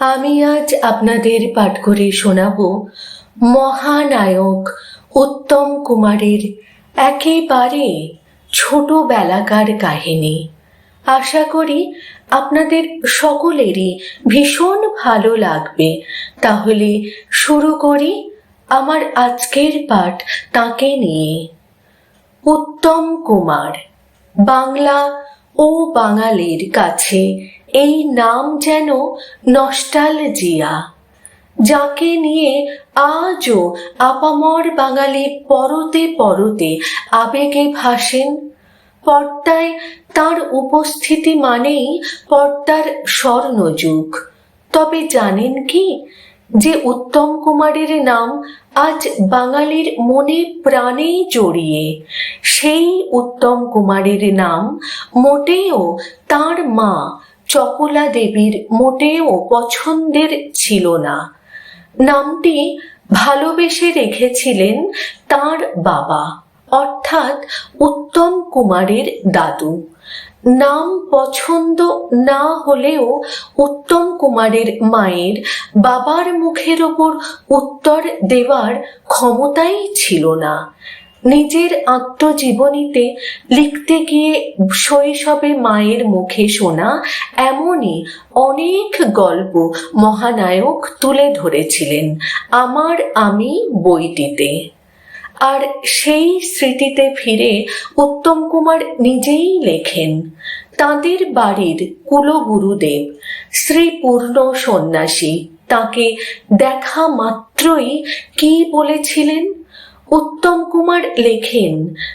আমি আজ আপনাদের পাঠ করে শোনাব মহানায়ক উত্তম কুমারের একেবারে ছোটবেলাকার কাহিনী। আশা করি আপনাদের সকলেরই ভীষণ ভালো লাগবে। তাহলে শুরু করি আমার আজকের পাঠ তাকে নিয়ে। উত্তম কুমার, বাংলা ও বাঙালির কাছে এই নাম যেন নস্টালজিয়া, যাকে নিয়ে আজও আপামর বাঙালি পরতে পরতে আবেগে ভাসেন। পর্দায় তার উপস্থিতি মানেই পর্দার স্বর্ণযুগ। তবে জানেন কি যে উত্তম কুমারের নাম আজ বাঙালির মনে প্রাণে জড়িয়ে, সেই উত্তম কুমারের নাম মোটেও তার মা চপলা দেবীর মোটেও পছন্দের ছিল না। নামটি ভালোবেসে রেখেছিলেন তার বাবা, অর্থাৎ উত্তম কুমারের দাদু। নাম পছন্দ না হলেও উত্তম কুমারের মায়ের বাবার মুখের ওপর উত্তর দেওয়ার ক্ষমতাই ছিল না। নিজের আত্মজীবনীতে লিখতে গিয়ে শৈশবে মায়ের মুখে শোনা এমনই অনেক গল্প মহানায়ক তুলে ধরেছিলেন আমার আমি বইটিতে। আর সেই স্মৃতিতে ফিরে উত্তম কুমার নিজেই লেখেন, তাঁদের বাড়ির কুলগুরুদেব শ্রী পূর্ণ সন্ন্যাসী, তাকে দেখা মাত্রই কি বলেছিলেন? উত্তম কুমার লেখেন,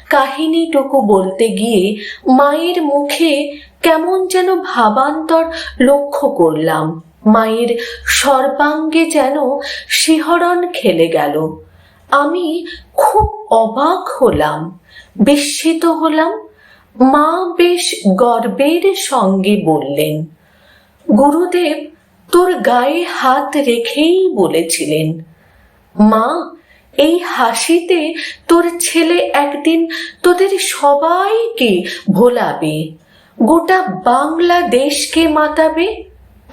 কাহিনীটুকু বলতে গিয়ে মায়ের মুখে কেমন যেন ভাবান্তর লক্ষ্য করলাম। মায়ের সর্বাঙ্গে যেন শিহরণ খেলে গেল। আমি খুব অবাক হলাম, বিস্মিত হলাম। মা বেশ গর্বের সঙ্গে বললেন, গুরুদেব, তোর গায়ে হাত রেখেই বলেছিলেন, মা এই হাসিতে তোর ছেলে একদিন তোদের সবাইকে ভোলাবে। গোটা বাংলাদেশকে মাতাবে।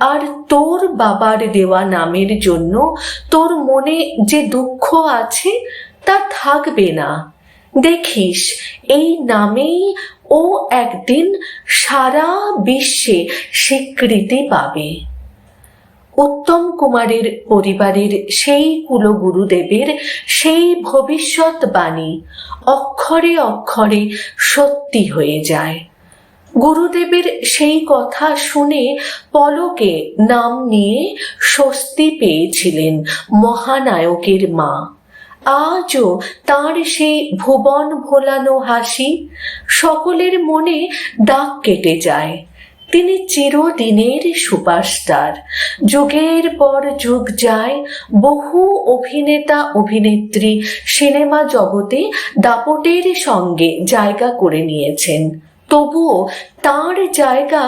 আর তোর বাবার দেওয়া নামের জন্য তোর মনে যে দুঃখ আছে তা থাকবে না। দেখিস, এই নামেই ও একদিন সারা বিশ্বে স্বীকৃতি পাবে। উত্তম কুমারের পরিবারের সেই কুলগুরুদেবের সেই ভবিষ্যৎবাণী অক্ষরে অক্ষরে সত্যি হয়ে যায়। গুরুদেবের সেই কথা শুনে পলকে নাম নিয়ে স্বস্তি পেয়েছিলেন মহানায়কের মা। আজও তার সেই ভুবন ভোলানো হাসি সকলের মনে দাগ কেটে যায়। তিনি চিরদিনের সুপারস্টার। যুগের পর যুগ যায়, বহু অভিনেতা, অভিনেত্রী সিনেমা জগতে দাপটের সঙ্গে জায়গা করে নিয়েছেন। তবুও তার জায়গা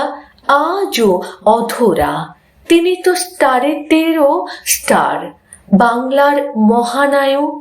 আজও অধরা। তিনি তো স্টারেদেরও স্টার, বাংলার মহানায়ক